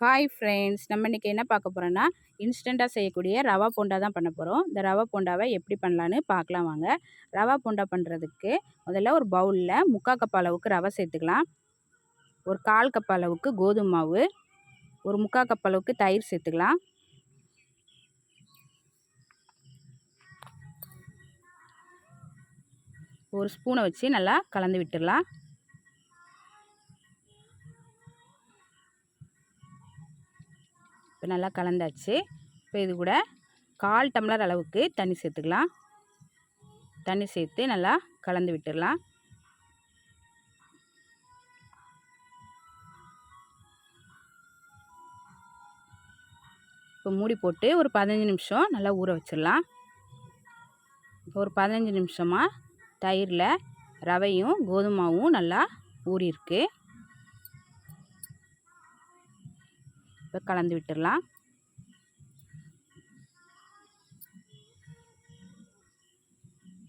Hi friends நம்ம இன்றைக்கி என்ன பார்க்க போகிறோன்னா இன்ஸ்டண்ட்டாக செய்யக்கூடிய ரவா போண்டா தான் பண்ண போகிறோம் இந்த ரவா போண்டாவை எப்படி பண்ணலான்னு பார்க்கலாம் வாங்க. ரவா போண்டா பண்ணுறதுக்கு முதல்ல ஒரு பவுலில் முக்கால் கப் அளவுக்கு ரவை சேர்த்துக்கலாம். ஒரு கால் கப் அளவுக்கு கோதுமை மாவு ஒரு முக்கால் கப் அளவுக்கு தயிர் சேர்த்துக்கலாம். ஒரு ஸ்பூனை வச்சு நல்லா கலந்து விட்டுடலாம். இப்போ நல்லா கலந்தாச்சு. இப்போ இது கூட கால் டம்ளர் அளவுக்கு தண்ணி சேர்த்துக்கலாம். தண்ணி சேர்த்து நல்லா கலந்து விட்டுடலாம். இப்போ மூடி போட்டு ஒரு பதினஞ்சு நிமிஷம் நல்லா ஊற வச்சிடலாம். இப்போ ஒரு பதினஞ்சு நிமிஷமாக தயிரில் ரவையும் கோதுமாவும் நல்லா ஊறியிருக்கு. இப்போ கலந்து விட்டுடலாம்.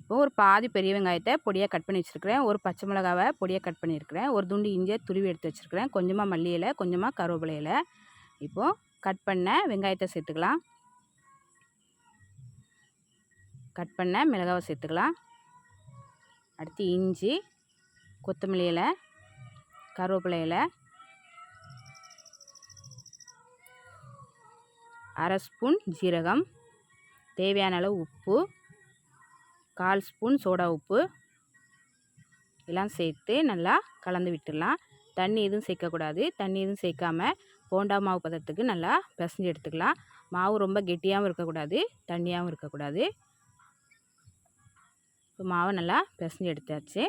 இப்போ ஒரு பாதி பெரிய வெங்காயத்தை பொடியாக கட் பண்ணி வச்சுருக்கிறேன். ஒரு பச்சை மிளகாவை பொடியாக கட் பண்ணியிருக்கிறேன் ஒரு துண்டு இஞ்சியை துருவி எடுத்து வச்சுருக்கிறேன். கொஞ்சமாக மல்லி இலை கொஞ்சமாக கருவேப்பிலை இலை. இப்போது கட் பண்ண வெங்காயத்தை சேர்த்துக்கலாம். கட் பண்ண மிளகாவை சேர்த்துக்கலாம். அடுத்து இஞ்சி கொத்தமல்லி இலை கருவேப்பிலை இலை. அரை ஸ்பூன் ஜீரகம் தேவையான அளவு உப்பு கால் ஸ்பூன் சோடா உப்பு. எல்லாம் சேர்த்து நல்லா கலந்து விட்டுடலாம். தண்ணி எதுவும் சேர்க்கக்கூடாது. தண்ணி எதுவும் சேர்க்காமல் போண்டா மாவு பதத்துக்கு நல்லா பிசைஞ்சு எடுத்துக்கலாம். மாவு ரொம்ப கெட்டியாகவும் இருக்கக்கூடாது தண்ணியாகவும் இருக்கக்கூடாது. இப்போ மாவை நல்லா பிசைஞ்சு எடுத்தாச்சு.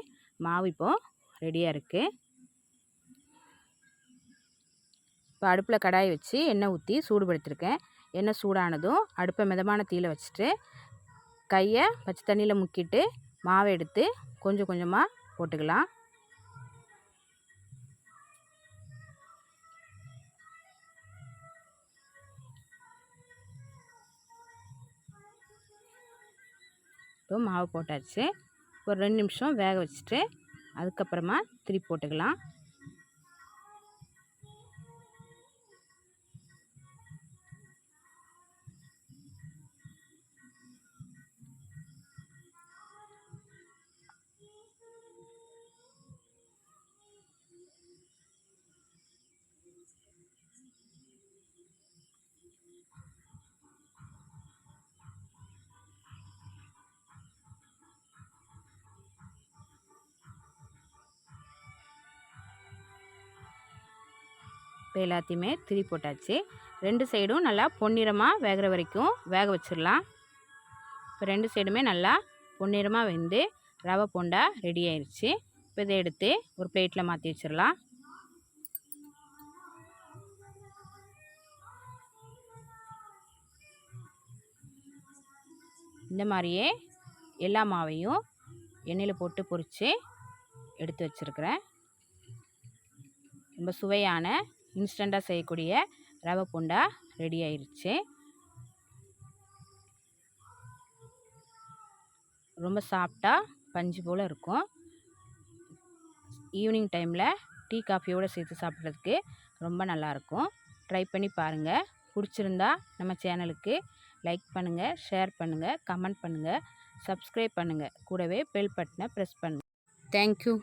மாவு இப்போது ரெடியாக இருக்குது இப்போ அடுப்பில் கடாய் வச்சு எண்ணெய் ஊற்றி சூடுபடுத்திருக்கேன். எண்ணெய் சூடானதும் அடுப்பை மிதமான தீயில் வச்சுட்டு கையை பச்சை தண்ணியில் முக்கிட்டு மாவை எடுத்து கொஞ்சம் கொஞ்சமாக போட்டுக்கலாம். இப்போ மாவு போட்டாச்சு. ஒரு ரெண்டு நிமிஷம் வேக வச்சுட்டு அதுக்கப்புறமா திருப்பி போட்டுக்கலாம். இப்போ எல்லாத்தையுமே திரி போட்டாச்சு. ரெண்டு சைடும் நல்லா பொன்னிறமாக வேகிற வரைக்கும் வேக வச்சிடலாம். இப்போ ரெண்டு சைடுமே நல்லா பொன்னிறமாக வெந்து ரவை போண்டா ரெடி ஆயிடுச்சு இப்போ இதை எடுத்து ஒரு பிளேட்டில் மாற்றி வச்சிடலாம். இந்த மாதிரியே எல்லா மாவையும் எண்ணெயில் போட்டு பொறித்து எடுத்து வச்சுருக்கிறேன். ரொம்ப சுவையான இன்ஸ்டண்ட்டாக செய்யக்கூடிய ரவை போண்டா ரெடி ஆயிடுச்சு ரொம்ப சாஃப்டாக பஞ்சு போல் இருக்கும். ஈவினிங் டைமில் டீ காஃபியோடு சேர்த்து சாப்பிட்றதுக்கு ரொம்ப நல்லாயிருக்கும் ட்ரை பண்ணி பாருங்கள் பிடிச்சிருந்தா நம்ம சேனலுக்கு லைக் பண்ணுங்கள் ஷேர் பண்ணுங்கள் கமெண்ட் பண்ணுங்கள் சப்ஸ்கிரைப் பண்ணுங்கள் கூடவே பெல் பட்டனை ப்ரெஸ் பண்ணுங்கள் தேங்க்யூ.